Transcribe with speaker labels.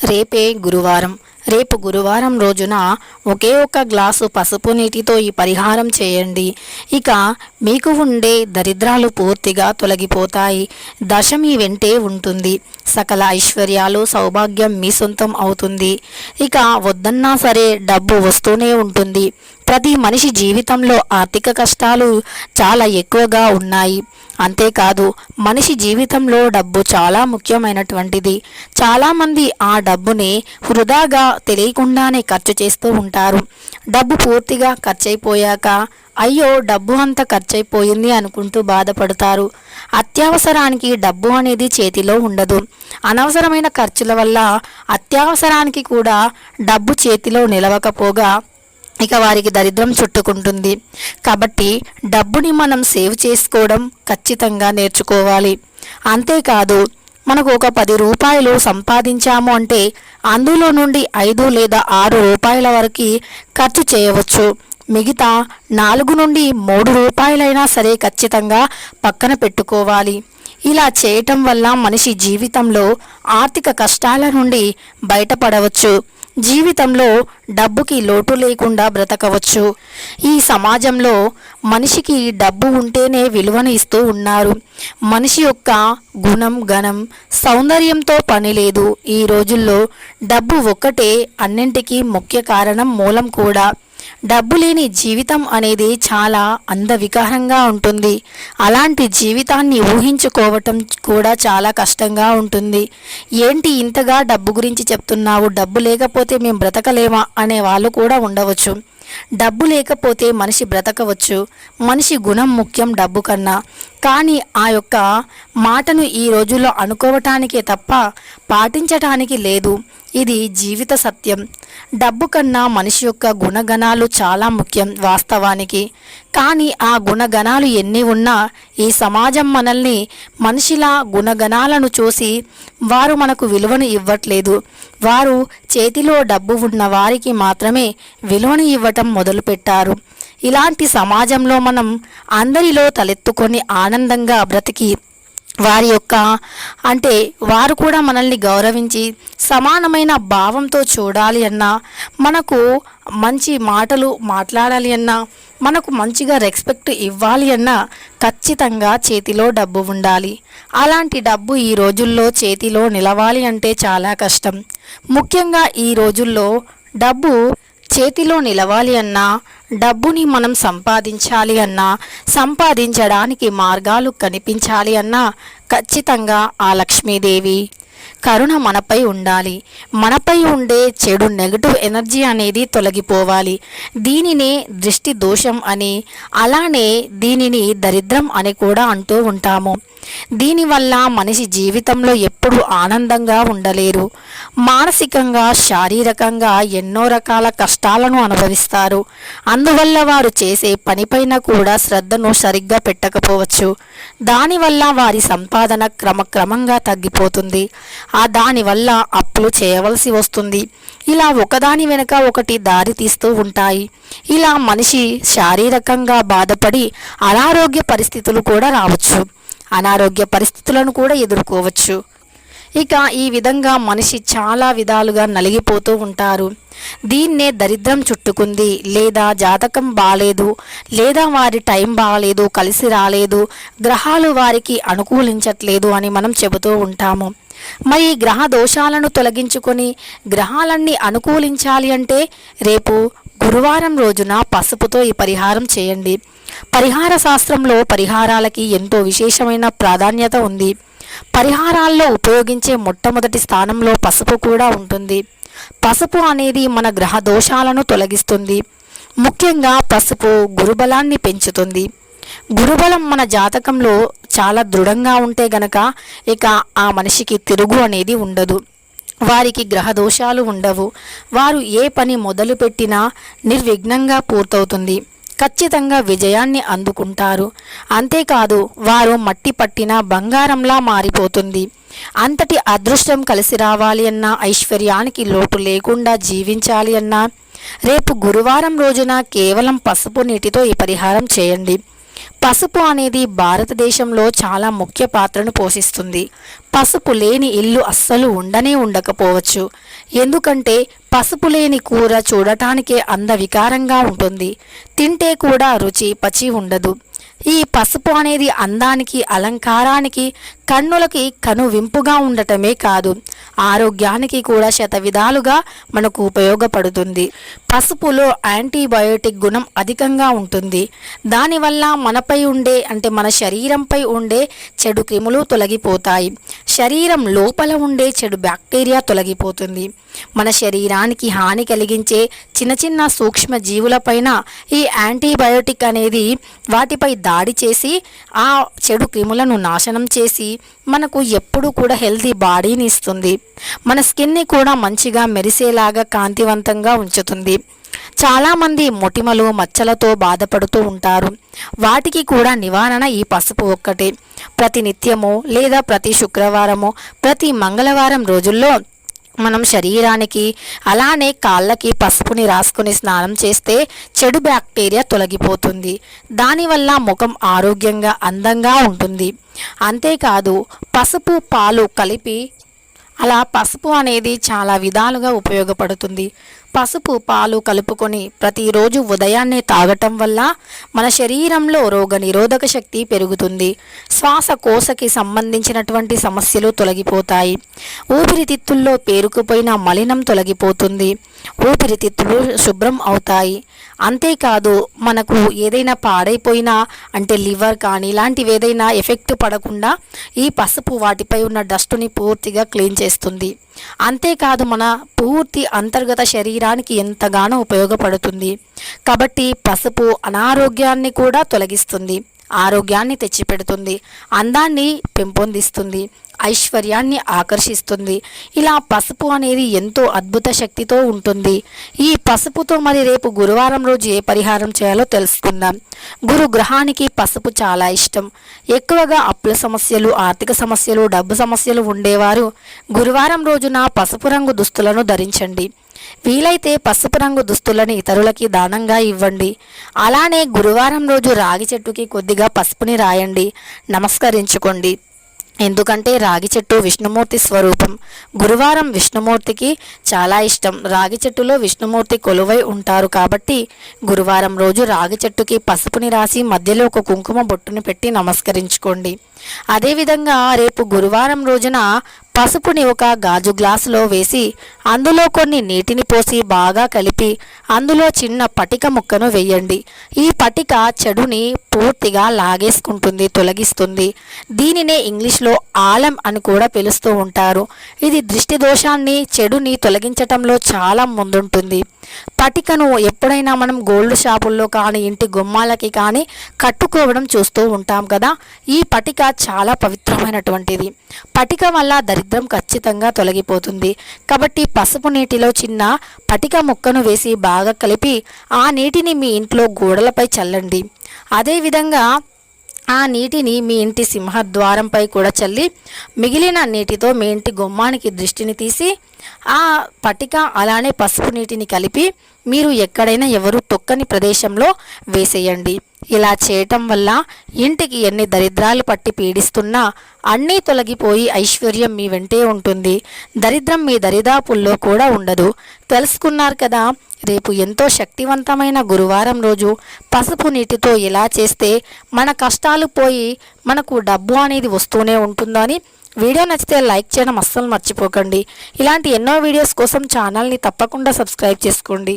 Speaker 1: రేపే గురువారం రేపు గురువారం రోజున ఒకే ఒక్క గ్లాసు పసుపు నీటితో ఈ పరిహారం చేయండి. ఇక మీకు ఉండే దరిద్రాలు పూర్తిగా తొలగిపోతాయి. దశ మీ వెంటే ఉంటుంది. సకల ఐశ్వర్యాలు సౌభాగ్యం మీ సొంతం అవుతుంది. ఇక వద్దన్నా సరే డబ్బు వస్తూనే ఉంటుంది. ప్రతి మనిషి జీవితంలో ఆర్థిక కష్టాలు చాలా ఎక్కువగా ఉన్నాయి. అంతేకాదు మనిషి జీవితంలో డబ్బు చాలా ముఖ్యమైనటువంటిది. చాలామంది ఆ డబ్బుని వృధాగా తెలియకుండానే ఖర్చు చేస్తూ ఉంటారు. డబ్బు పూర్తిగా ఖర్చయిపోయాక అయ్యో డబ్బు అంతా ఖర్చయిపోయింది అనుకుంటూ బాధపడతారు. అత్యవసరానికి డబ్బు అనేది చేతిలో ఉండదు. అనవసరమైన ఖర్చుల వల్ల అత్యవసరానికి కూడా డబ్బు చేతిలో నిలవకపోగా ఇక వారికి దరిద్రం చుట్టుకుంటుంది. కాబట్టి డబ్బుని మనం సేవ్ చేసుకోవడం ఖచ్చితంగా నేర్చుకోవాలి. అంతేకాదు మనకు ఒక పది రూపాయలు సంపాదించాము అంటే అందులో నుండి ఐదు లేదా ఆరు రూపాయల వరకు ఖర్చు చేయవచ్చు. మిగతా నాలుగు నుండి మూడు రూపాయలైనా సరే ఖచ్చితంగా పక్కన పెట్టుకోవాలి. ఇలా చేయటం వల్ల మనిషి జీవితంలో ఆర్థిక కష్టాల నుండి బయటపడవచ్చు. జీవితంలో డబ్బుకి లోటు లేకుండా బ్రతకవచ్చు. ఈ సమాజంలో మనిషికి డబ్బు ఉంటేనే విలువను ఇస్తూ ఉన్నారు. మనిషి యొక్క గుణం గణం సౌందర్యంతో పని లేదు. ఈ రోజుల్లో డబ్బు ఒక్కటే అన్నింటికీ ముఖ్య కారణం మూలం కూడా. డబ్బు లేని జీవితం అనేది చాలా అందవికారంగా ఉంటుంది. అలాంటి జీవితాన్ని ఊహించుకోవటం కూడా చాలా కష్టంగా ఉంటుంది. ఏంటి ఇంతగా డబ్బు గురించి చెప్తున్నావు? డబ్బు లేకపోతే మేము బ్రతకలేమా? అనే వాళ్ళు కూడా ఉండవచ్చు. డబ్బు లేకపోతే మనిషి బ్రతకవచ్చు. మనిషి గుణం ముఖ్యం డబ్బు కన్నా. కానీ ఆ యొక్క మాటను ఈ రోజుల్లో అనుకోవటానికే తప్ప పాటించటానికి లేదు. ఇది జీవిత సత్యం. డబ్బు కన్నా మనిషి యొక్క గుణగణాలు చాలా ముఖ్యం వాస్తవానికి. కానీ ఆ గుణగణాలు ఎన్ని ఉన్నా ఈ సమాజం మనల్ని మనిషిలా గుణగణాలను చూసి వారు మనకు విలువను ఇవ్వట్లేదు. వారు చేతిలో డబ్బు ఉన్న వారికి మాత్రమే విలువను ఇవ్వటం మొదలుపెట్టారు. ఇలాంటి సమాజంలో మనం అందరిలో తలెత్తుకొని ఆనందంగా బ్రతికి వారి యొక్క అంటే వారు కూడా మనల్ని గౌరవించి సమానమైన భావంతో చూడాలి అన్నా మనకు మంచి మాటలు మాట్లాడాలి అన్నా మనకు మంచిగా రెస్పెక్ట్ ఇవ్వాలి అన్నా ఖచ్చితంగా చేతిలో డబ్బు ఉండాలి. అలాంటి డబ్బు ఈ రోజుల్లో చేతిలో నిలవాలి అంటే చాలా కష్టం. ముఖ్యంగా ఈ రోజుల్లో డబ్బు చేతిలో నిలవాలి అన్నా డబ్బుని మనం సంపాదించాలి అన్నా సంపాదించడానికి మార్గాలు కనిపించాలి అన్నా ఖచ్చితంగా ఆ లక్ష్మీదేవి. కరుణ మనపై ఉండాలి. మనపై ఉండే చెడు నెగటివ్ ఎనర్జీ అనేది తొలగిపోవాలి. దీనినే దృష్టి దోషం అని అలానే దీనిని దరిద్రం అని కూడా అంటూ ఉంటాము. దీనివల్ల మనిషి జీవితంలో ఎప్పుడు ఆనందంగా ఉండలేరు. మానసికంగా శారీరకంగా ఎన్నో రకాల కష్టాలను అనుభవిస్తారు. అందువల్ల వారు చేసే పనిపైన కూడా శ్రద్ధను సరిగ్గా పెట్టకపోవచ్చు. దానివల్ల వారి సంపాదన క్రమక్రమంగా తగ్గిపోతుంది. ఆ దానివల్ల అప్పులు చేయవలసి వస్తుంది. ఇలా ఒకదాని వెనుక ఒకటి దారి తీస్తూ ఉంటాయి. ఇలా మనిషి శారీరకంగా బాధపడి అనారోగ్య పరిస్థితులు కూడా రావచ్చు. అనారోగ్య పరిస్థితులను కూడా ఎదుర్కోవచ్చు. ఇక ఈ విధంగా మనిషి చాలా విధాలుగా నలిగిపోతూ ఉంటారు. దీన్నే దరిద్రం చుట్టుకుంది. లేదా జాతకం బాలేదు లేదా వారి టైం బాగాలేదు కలిసి రాలేదు గ్రహాలు వారికి అనుకూలించట్లేదు అని మనం చెబుతూ ఉంటాము. మరి గ్రహ దోషాలను తొలగించుకొని గ్రహాలన్నీ అనుకూలించాలి అంటే రేపు గురువారం రోజున పసుపుతో ఈ పరిహారం చేయండి. పరిహార శాస్త్రంలో పరిహారాలకి ఎంతో విశేషమైన ప్రాధాన్యత ఉంది. పరిహారాల్లో ఉపయోగించే మొట్టమొదటి స్థానంలో పసుపు కూడా ఉంటుంది. పసుపు అనేది మన గ్రహ దోషాలను తొలగిస్తుంది. ముఖ్యంగా పసుపు గురుబలాన్ని పెంచుతుంది. గురుబలం మన జాతకంలో చాలా దృఢంగా ఉంటే గనక ఇక ఆ మనిషికి తిరుగు అనేది ఉండదు. వారికి గ్రహ దోషాలు ఉండవు. వారు ఏ పని మొదలుపెట్టినా నిర్విఘ్నంగా పూర్తవుతుంది. ఖచ్చితంగా విజయాన్ని అందుకుంటారు. అంతేకాదు వారు మట్టి పట్టిన బంగారంలా మారిపోతుంది. అంతటి అదృష్టం కలిసి రావాలి అన్నా ఐశ్వర్యానికి లోటు లేకుండా జీవించాలి అన్నా. రేపు గురువారం రోజున కేవలం పసుపు నీటితో ఈ పరిహారం చేయండి. పసుపు అనేది భారతదేశంలో చాలా ముఖ్య పాత్రను పోషిస్తుంది. పసుపు లేని ఇల్లు అస్సలు ఉండనే ఉండకపోవచ్చు. ఎందుకంటే పసుపు లేని కూర చూడటానికే అందవికారంగా ఉంటుంది. తింటే కూడా రుచి పచి ఉండదు. ఈ పసుపు అనేది అందానికి అలంకారానికి కన్నులకి కనువింపుగా ఉండటమే కాదు. ఆరోగ్యానికి కూడా శత విధాలుగా మనకు ఉపయోగపడుతుంది. పసుపులో యాంటీబయోటిక్ గుణం అధికంగా ఉంటుంది. దానివల్ల మనపై ఉండే అంటే మన శరీరంపై ఉండే చెడు క్రిములు తొలగిపోతాయి. శరీరం లోపల ఉండే చెడు బ్యాక్టీరియా తొలగిపోతుంది. మన శరీరానికి హాని కలిగించే చిన్న చిన్న సూక్ష్మ జీవులపైన ఈ యాంటీబయోటిక్ అనేది వాటిపై దాడి చేసి ఆ చెడు క్రిములను నాశనం చేసి మనకు ఎప్పుడూ కూడా హెల్తీ బాడీని ఇస్తుంది. మన స్కిన్ని కూడా మంచిగా మెరిసేలాగా కాంతివంతంగా ఉంచుతుంది. చాలామంది మొటిమలు మచ్చలతో బాధపడుతూ ఉంటారు. వాటికి కూడా నివారణ ఈ పసుపు ఒక్కటే. ప్రతి నిత్యము లేదా ప్రతి శుక్రవారము ప్రతి మంగళవారం రోజుల్లో మనం శరీరానికి అలానే కాళ్ళకి పసుపుని రాసుకుని స్నానం చేస్తే చెడు బ్యాక్టీరియా తొలగిపోతుంది. దానివల్ల ముఖం ఆరోగ్యంగా అందంగా ఉంటుంది. అంతేకాదు పసుపు పాలు కలిపి అలా పసుపు అనేది చాలా విధాలుగా ఉపయోగపడుతుంది. పసుపు పాలు కలుపుకొని ప్రతిరోజు ఉదయాన్నే తాగటం వల్ల మన శరీరంలో రోగ నిరోధక శక్తి పెరుగుతుంది. శ్వాసకోశకి సంబంధించినటువంటి సమస్యలు తొలగిపోతాయి. ఊపిరితిత్తుల్లో పేరుకుపోయిన మలినం తొలగిపోతుంది. ఊపిరితిత్తులు శుభ్రం అవుతాయి. అంతేకాదు మనకు ఏదైనా పాడైపోయినా అంటే లివర్ కానీ ఇలాంటివి ఏదైనా ఎఫెక్ట్ పడకుండా ఈ పసుపు వాటిపై ఉన్న డస్ట్ని పూర్తిగా క్లీన్ చేస్తుంది. అంతేకాదు మన పూర్తి అంతర్గత శరీరం శరీరానికి ఎంతగానో ఉపయోగపడుతుంది. కాబట్టి పసుపు అనారోగ్యాన్ని కూడా తొలగిస్తుంది. ఆరోగ్యాన్ని తెచ్చిపెడుతుంది. అందాన్ని పెంపొందిస్తుంది. ఐశ్వర్యాన్ని ఆకర్షిస్తుంది. ఇలా పసుపు అనేది ఎంతో అద్భుత శక్తితో ఉంటుంది. ఈ పసుపుతో మరి రేపు గురువారం రోజు ఏ పరిహారం చేయాలో తెలుసుకుందాం. గురు గ్రహానికి పసుపు చాలా ఇష్టం. ఎక్కువగా అప్పుల సమస్యలు ఆర్థిక సమస్యలు డబ్బు సమస్యలు ఉండేవారు. గురువారం రోజున పసుపు రంగు దుస్తులను ధరించండి. వీలైతే పసుపు రంగు దుస్తులని ఇతరులకి దానంగా ఇవ్వండి. అలానే గురువారం రోజు రాగి చెట్టుకి కొద్దిగా పసుపుని రాయండి. నమస్కరించుకోండి. ఎందుకంటే రాగి చెట్టు విష్ణుమూర్తి స్వరూపం. గురువారం విష్ణుమూర్తికి చాలా ఇష్టం. రాగి చెట్టులో విష్ణుమూర్తి కొలువై ఉంటారు కాబట్టి గురువారం రోజు రాగి చెట్టుకి పసుపుని రాసి మధ్యలో ఒక కుంకుమ బొట్టుని పెట్టి నమస్కరించుకోండి. అదేవిధంగా రేపు గురువారం రోజున పసుపుని ఒక గాజు గ్లాసులో వేసి అందులో కొన్ని నీటిని పోసి బాగా కలిపి అందులో చిన్న పటిక ముక్కను వేయండి. ఈ పటిక చెడుని పూర్తిగా లాగేసుకుంటుంది తొలగిస్తుంది. దీనినే ఇంగ్లీష్లో ఆలం అని కూడా పిలుస్తూ ఉంటారు. ఇది దృష్టి దోషాన్ని చెడుని తొలగించటంలో చాలా ముందుంటుంది. పటికను ఎప్పుడైనా మనం గోల్డ్ షాపుల్లో కానీ ఇంటి గుమ్మాలకి కానీ కట్టుకోవడం చూస్తూ ఉంటాం కదా. ఈ పటిక చాలా పవిత్రమైనటువంటిది. పటిక వల్ల దరిద్రం ఖచ్చితంగా తొలగిపోతుంది. కాబట్టి పసుపు నీటిలో చిన్న పటిక ముక్కను వేసి బాగా కలిపి ఆ నీటిని మీ ఇంట్లో గోడలపై చల్లండి. అదేవిధంగా ఆ నీటిని మీ ఇంటి సింహద్వారంపై కూడా చల్లి మిగిలిన నీటితో మీ ఇంటి గుమ్మానికి దృష్టిని తీసి ఆ పటిక అలానే పసుపు నీటిని కలిపి మీరు ఎక్కడైనా ఎవరు తొక్కని ప్రదేశంలో వేసేయండి. ఇలా చేయటం వల్ల ఇంటికి ఎన్ని దరిద్రాలు పట్టి పీడిస్తున్నా అన్నీ తొలగిపోయి ఐశ్వర్యం మీ వెంటే ఉంటుంది. దరిద్రం మీ దరిదాపుల్లో కూడా ఉండదు. తెలుసుకున్నారు కదా రేపు ఎంతో శక్తివంతమైన గురువారం రోజు పసుపు నీటితో ఇలా చేస్తే మన కష్టాలు పోయి మనకు డబ్బు అనేది వస్తూనే ఉంటుందని వీడియో నచ్చితే లైక్ చేయడం అస్సలు మర్చిపోకండి. ఇలాంటి ఎన్నో వీడియోస్ కోసం ఛానల్ని తప్పకుండా సబ్స్క్రైబ్ చేసుకోండి.